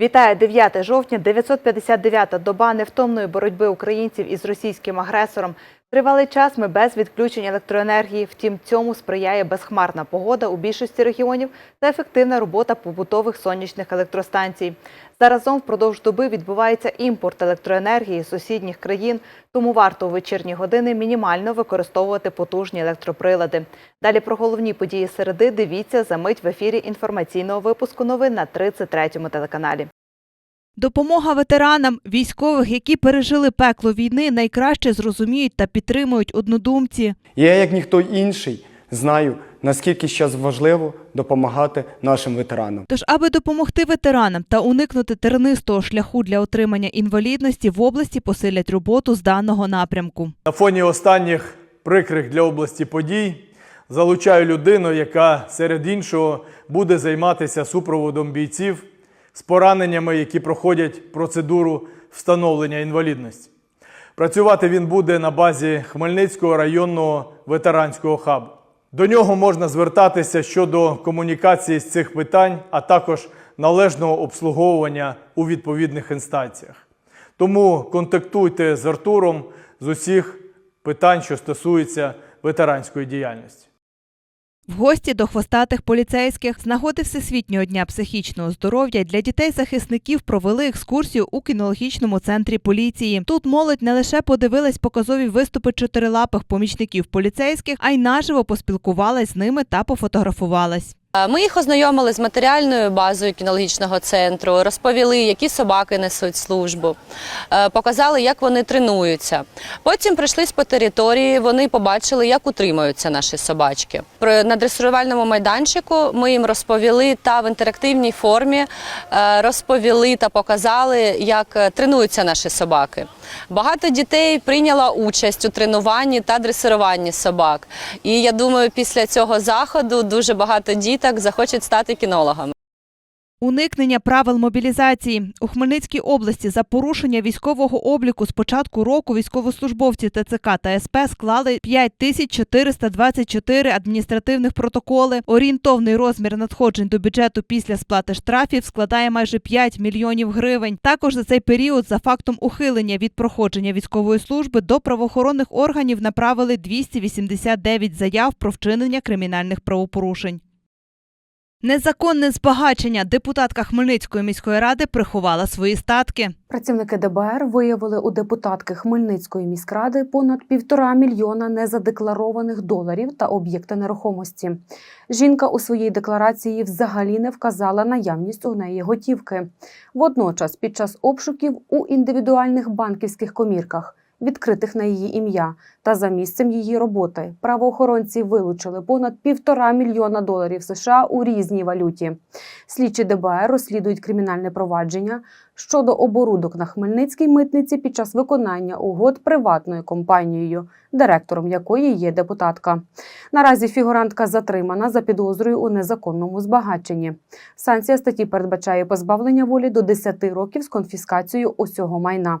Вітає 9 жовтня, 959-та доба невтомної боротьби українців із російським агресором. Тривалий час ми без відключень електроенергії. Втім, цьому сприяє безхмарна погода у більшості регіонів та ефективна робота побутових сонячних електростанцій. Заразом впродовж доби відбувається імпорт електроенергії з сусідніх країн, тому варто у вечірні години мінімально використовувати потужні електроприлади. Далі про головні події середи дивіться за мить в ефірі інформаційного випуску новин на 33-му телеканалі. Допомога ветеранам, військових, які пережили пекло війни, найкраще зрозуміють та підтримують однодумці. Я, як ніхто інший, знаю, наскільки зараз важливо допомагати нашим ветеранам. Тож, аби допомогти ветеранам та уникнути тернистого шляху для отримання інвалідності, в області посилять роботу з даного напрямку. На фоні останніх прикрих для області подій залучаю людину, яка серед іншого буде займатися супроводом бійців з пораненнями, які проходять процедуру встановлення інвалідності. Працювати він буде на базі Хмельницького районного ветеранського хабу. До нього можна звертатися щодо комунікації з цих питань, а також належного обслуговування у відповідних інстанціях. Тому контактуйте з Артуром з усіх питань, що стосуються ветеранської діяльності. В гості до хвостатих поліцейських з нагоди Всесвітнього дня психічного здоров'я для дітей-захисників провели екскурсію у кінологічному центрі поліції. Тут молодь не лише подивилась показові виступи чотирилапих помічників поліцейських, а й наживо поспілкувалась з ними та пофотографувалась. Е, Ми їх ознайомили з матеріальною базою кінологічного центру, розповіли, які собаки несуть службу, е, показали, як вони тренуються. Потім прийшлись по території, вони побачили, як утримуються наші собачки. На дресирувальному майданчику ми їм розповіли та в інтерактивній формі е, розповіли та показали, як тренуються наші собаки. Багато дітей прийняло участь у тренуванні та дресируванні собак. І я думаю, після цього заходу дуже багато діток захочуть стати кінологами. Уникнення правил мобілізації у Хмельницькій області за порушення військового обліку з початку року військовослужбовці ТЦК та СП склали 5424 адміністративних протоколи. Орієнтовний розмір надходжень до бюджету після сплати штрафів складає майже 5 мільйонів гривень. Також за цей період за фактом ухилення від проходження військової служби до правоохоронних органів направили 289 заяв про вчинення кримінальних правопорушень. Незаконне збагачення депутатка Хмельницької міської ради приховала свої статки. Працівники ДБР виявили у депутатки Хмельницької міськради понад півтора мільйона незадекларованих доларів та об'єкти нерухомості. Жінка у своїй декларації взагалі не вказала наявність у неї готівки. Водночас, під час обшуків у індивідуальних банківських комірках, відкритих на її ім'я та за місцем її роботи, правоохоронці вилучили понад півтора мільйона доларів США у різній валюті. Слідчі ДБР розслідують кримінальне провадження щодо оборудок на Хмельницькій митниці під час виконання угод приватною компанією, директором якої є депутатка. Наразі фігурантка затримана за підозрою у незаконному збагаченні. Санкція статті передбачає позбавлення волі до 10 років з конфіскацією усього майна.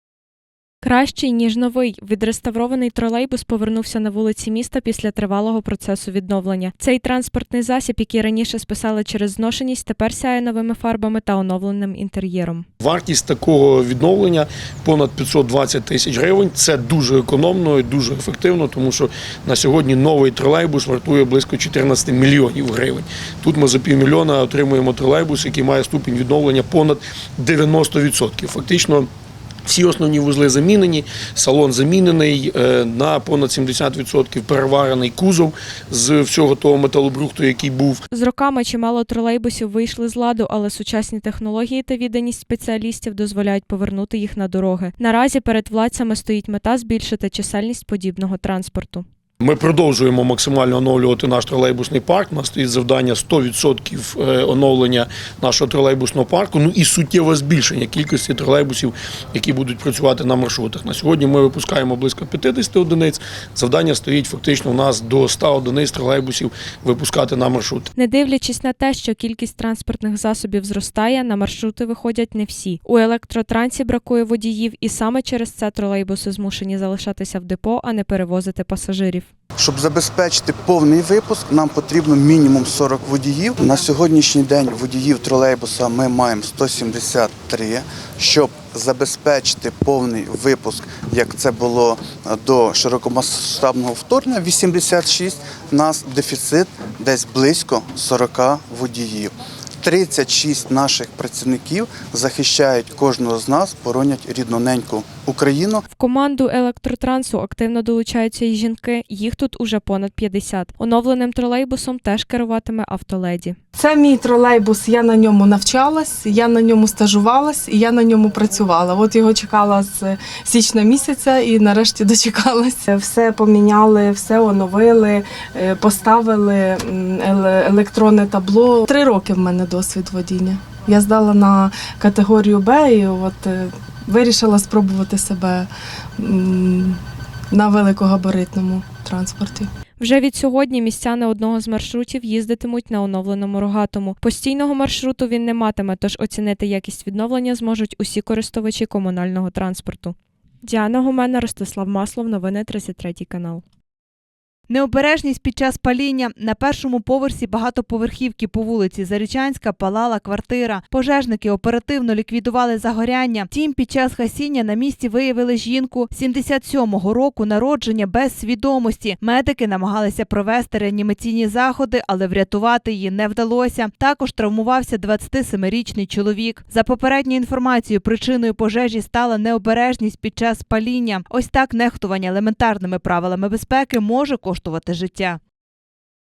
Кращий ніж новий відреставрований тролейбус повернувся на вулиці міста після тривалого процесу відновлення. Цей транспортний засіб, який раніше списали через зношеність, тепер сяє новими фарбами та оновленим інтер'єром. Вартість такого відновлення понад 520 тисяч гривень. Це дуже економно і дуже ефективно, тому що на сьогодні новий тролейбус вартує близько 14 мільйонів гривень. Тут ми за півмільйона отримуємо тролейбус, який має ступінь відновлення понад 90%. Фактично. Всі основні вузли замінені, салон замінений е, на понад 70% переварений кузов з всього того металобрухту, який був. З роками чимало тролейбусів вийшли з ладу, але сучасні технології та відданість спеціалістів дозволяють повернути їх на дороги. Наразі перед владцями стоїть мета збільшити чисельність подібного транспорту. Ми продовжуємо максимально оновлювати наш тролейбусний парк. У нас стоїть завдання 100% е, оновлення нашого тролейбусного парку. Ну і суттєве збільшення кількості тролейбусів, які будуть працювати на маршрутах. На сьогодні ми випускаємо близько 50 одиниць. Завдання стоїть фактично у нас до 100 одиниць тролейбусів випускати на маршрут. Не дивлячись на те, що кількість транспортних засобів зростає, на маршрути виходять не всі. У електротрансі бракує водіїв, і саме через це тролейбуси змушені залишатися в депо, а не перевозити пасажирів. Щоб забезпечити повний випуск, нам потрібно мінімум 40 водіїв. На сьогоднішній день водіїв тролейбуса ми маємо 173. Щоб забезпечити повний випуск, як це було до широкомасштабного вторгнення, 86, у нас дефіцит десь близько 40 водіїв. 36 наших працівників захищають кожного з нас, боронять рідну неньку Україну. В команду електротрансу активно долучаються і жінки. Їх тут уже понад 50. Оновленим тролейбусом теж керуватиме автоледі. Це мій тролейбус. Я на ньому навчалась, я на ньому стажувалась і я на ньому працювала. От його чекала з січня місяця і нарешті дочекалася. Все поміняли, все оновили, е, поставили електронне табло. Три роки в мене досвід водіння. Я здала на категорію Б і от е, вирішила спробувати себе на великогабаритному транспорті. Вже від сьогодні містяни одного з маршрутів їздитимуть на оновленому рогатому. Постійного маршруту він не матиме, тож оцінити якість відновлення зможуть усі користувачі комунального транспорту. Діана Гумена, Ростислав Маслов, новини 33 канал. Необережність під час паління на першому поверсі багатоповерхівки по вулиці Зарічанська палала квартира. Пожежники оперативно ліквідували загоряння. Втім, під час гасіння на місці виявили жінку 77-го року народження без свідомості. Медики намагалися провести реанімаційні заходи, але врятувати її не вдалося. Також травмувався 27-річний чоловік. За попередньою інформацією, причиною пожежі стала необережність під час паління. Ось так нехтування елементарними правилами безпеки може коштувати життя.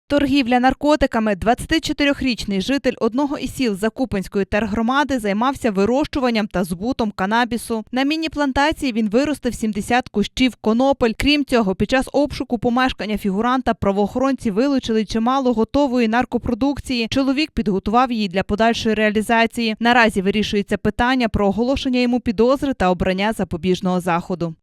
Торгівля наркотиками 24-річний житель одного із сіл Закупинської тергромади займався вирощуванням та збутом канабісу. На міні-плантації він виростив 70 кущів конопель. Крім цього, під час обшуку помешкання фігуранта правоохоронці вилучили чимало готової наркопродукції. Чоловік підготував її для подальшої реалізації. Наразі вирішується питання про оголошення йому підозри та обрання запобіжного заходу.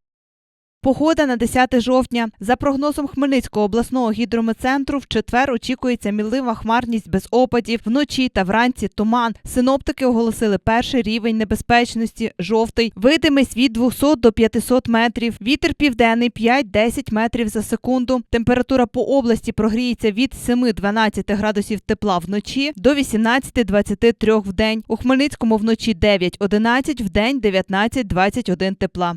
Погода на 10 жовтня. За прогнозом Хмельницького обласного гідрометцентру, в четвер очікується мілива хмарність без опадів. Вночі та вранці туман. Синоптики оголосили перший рівень небезпечності жовтий. Видимість від 200 до 500 метрів. Вітер південний 5-10 метрів за секунду. Температура по області прогріється від 7-12 градусів тепла вночі до 18-23 в день. У Хмельницькому вночі 9-11, в день 19-21 тепла.